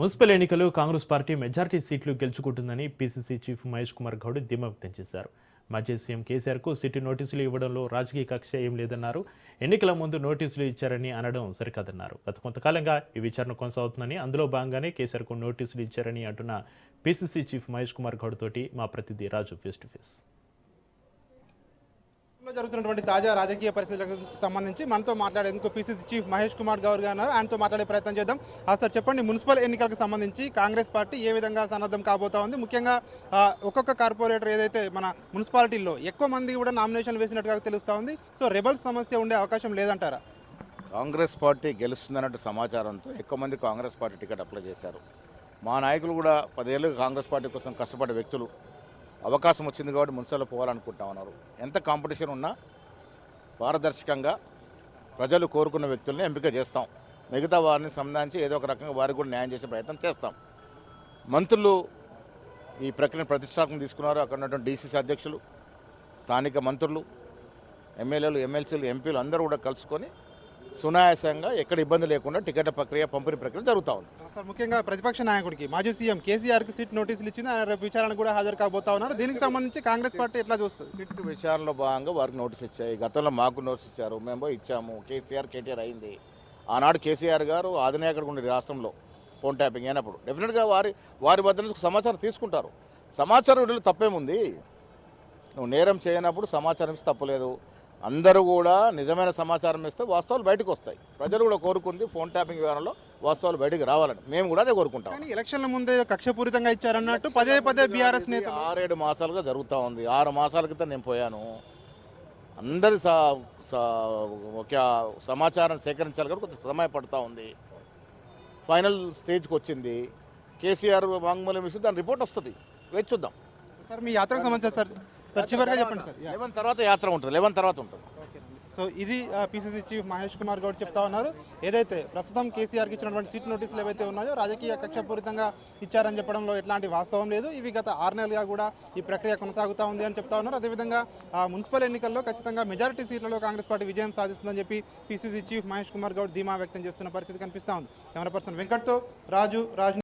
Municipal ఎన్నికలు Congress party majority సీట్లు గెలుచుకుంటుందని పీసీసీ చీఫ్ మహేష్ కుమార్ గౌడ్ ధీమా వ్యక్తం చేశారు. మాజీ సీఎం కేసీఆర్కు సిటీ నోటీసులు ఇవ్వడంలో రాజకీయ కక్ష ఏం లేదన్నారు. ఎన్నికల ముందు నోటీసులు ఇచ్చారని అనడం సరికాదన్నారు. గత కొంతకాలంగా ఈ విచారణ కొనసాగుతుందని అందులో భాగంగానే కేసీఆర్కు నోటీసులు ఇచ్చారని అంటున్న పీసీసీ చీఫ్ మహేష్ కుమార్ గౌడ్ తోటి మా ప్రతినిధి రాజు ఫేస్ టు ఫేస్ జరుగుతున్నటువంటి తాజా రాజకీయ పరిస్థితులకు సంబంధించి మనతో మాట్లాడేందుకు పిసిసి చీఫ్ మహేష్ కుమార్ గౌర్ గారు ఉన్నారు. ఆయనతో మాట్లాడే ప్రయత్నం చేద్దాం. ఆ సార్ చెప్పండి మున్సిపల్ ఎన్నికలకు సంబంధించి కాంగ్రెస్ పార్టీ ఏ విధంగా సన్నద్ధం కాబోతా ఉంది? ముఖ్యంగా ఒక్కొక్క కార్పొరేటర్ ఏదైతే మన మున్సిపాలిటీల్లో ఎక్కువ మంది కూడా నామినేషన్ వేసినట్టుగా తెలుస్తూ ఉంది. సో రెబల్స్ సమస్య ఉండే అవకాశం లేదంటారా? కాంగ్రెస్ పార్టీ గెలుస్తుందన్నట్టు సమాచారంతో ఎక్కువ మంది కాంగ్రెస్ పార్టీ టికెట్ అప్లై చేశారు. మా నాయకులు కూడా పదేళ్ళు కాంగ్రెస్ పార్టీ కోసం కష్టపడే వ్యక్తులు. అవకాశం వచ్చింది కాబట్టి మున్సిపల్ పోవాలనుకుంటా ఉన్నారు. ఎంత కాంపిటీషన్ ఉన్నా పారదర్శకంగా ప్రజలు కోరుకున్న వ్యక్తుల్ని ఎంపిక చేస్తాం. మిగతా వారిని సంబంధించి ఏదో ఒక రకంగా వారికి కూడా న్యాయం చేసే ప్రయత్నం చేస్తాం. మంత్రులు ఈ ప్రక్రియను ప్రతిష్టాత్మకం తీసుకున్నారు. అక్కడ ఉన్నటువంటి డీసీసీ అధ్యక్షులు స్థానిక మంత్రులు ఎమ్మెల్యేలు ఎమ్మెల్సీలు ఎంపీలు అందరూ కూడా కలుసుకొని సునాయాసంగా ఎక్కడ ఇబ్బంది లేకుండా టికెట్ ప్రక్రియ పంపిణీ ప్రక్రియ జరుగుతూ ఉంది. సార్ ముఖ్యంగా ప్రతిపక్ష నాయకుడికి. మాజీ సీఎం కేసీఆర్కి సీట్ నోటీసులు ఇచ్చింది ఆయన రేపు విచారణకు కూడా హాజరు కాబోతా ఉన్నారు. దీనికి సంబంధించి కాంగ్రెస్ పార్టీ ఎట్లా చూస్తుంది? సిట్ విచారణలో భాగంగా వారికి నోటీస్ ఇచ్చాయి. గతంలో మాకు నోటీస్ ఇచ్చారు. మేము ఇచ్చాము. కేసీఆర్ కేటీఆర్ అయింది. ఆనాడు కేసీఆర్ గారు ఆధినాయకుడు ఉండే రాష్ట్రంలో ఫోన్ ట్యాపింగ్ అయినప్పుడు. డెఫినెట్గా వారి వారి వద్ద నుంచి సమాచారం తీసుకుంటారు. సమాచారం వీళ్ళు తప్పేముంది? నువ్వు నేరం చేయనప్పుడు సమాచారం ఇస్తే తప్పులేదు. అందరూ కూడా నిజమైన సమాచారం ఇస్తే వాస్తవాలు బయటకు వస్తాయి. ప్రజలు కూడా కోరుకుంది ఫోన్ ట్యాపింగ్ వివరంలో వాస్తవాలు బయటికి రావాలని. మేము కూడా అదే కోరుకుంటాం. కానీ ఎలక్షన్ల ముందే కక్షపూరితంగా ఇచ్చారన్నట్టు పదే పదే బీఆర్ఎస్ నేతలు ఆరేడు మాసాలుగా జరుగుతూ ఉంది. ఆరు మాసాల క్రితం నేను పోయాను. అందరి ఒక సమాచారం సేకరించాలి కూడా కొంత సమయం పడుతూ ఉంది. ఫైనల్ స్టేజ్కి వచ్చింది. కేసీఆర్ వాంగ్మూలం ఇస్తే దాని రిపోర్ట్ వస్తుంది. వేచి చూద్దాం. సార్ మీ యాత్రకు సంబంధించి సార్ సార్ చివరిగా చెప్పండి సార్. లెవెన్ తర్వాత యాత్ర ఉంటుంది లెవెన్ తర్వాత ఉంటుంది. సో ఇది పిసిసి చీఫ్ మహేష్ కుమార్ గౌడ్ చెప్తా ఉన్నారు. ఏదైతే ప్రస్తుతం కేసీఆర్కి ఇచ్చినటువంటి సీట్ నోటీసులు ఏవైతే ఉన్నాయో రాజకీయ కక్షపూరితంగా ఇచ్చారని చెప్పడంలో ఎట్లాంటి వాస్తవం లేదు. ఇవి గత ఆరు నెలలుగా కూడా ఈ ప్రక్రియ కొనసాగుతూ ఉంది అని చెప్తా ఉన్నారు. అదేవిధంగా మున్సిపల్ ఎన్నికల్లో ఖచ్చితంగా మెజారిటీ సీట్లలో కాంగ్రెస్ పార్టీ విజయం సాధిస్తుందని చెప్పి పిసిసి చీఫ్ మహేష్ కుమార్ గౌడ్ ధీమా వ్యక్తం చేస్తున్న పరిస్థితి కనిపిస్తా ఉంది. కెమెరా పర్సన్ వెంకట్తో రాజు రాజు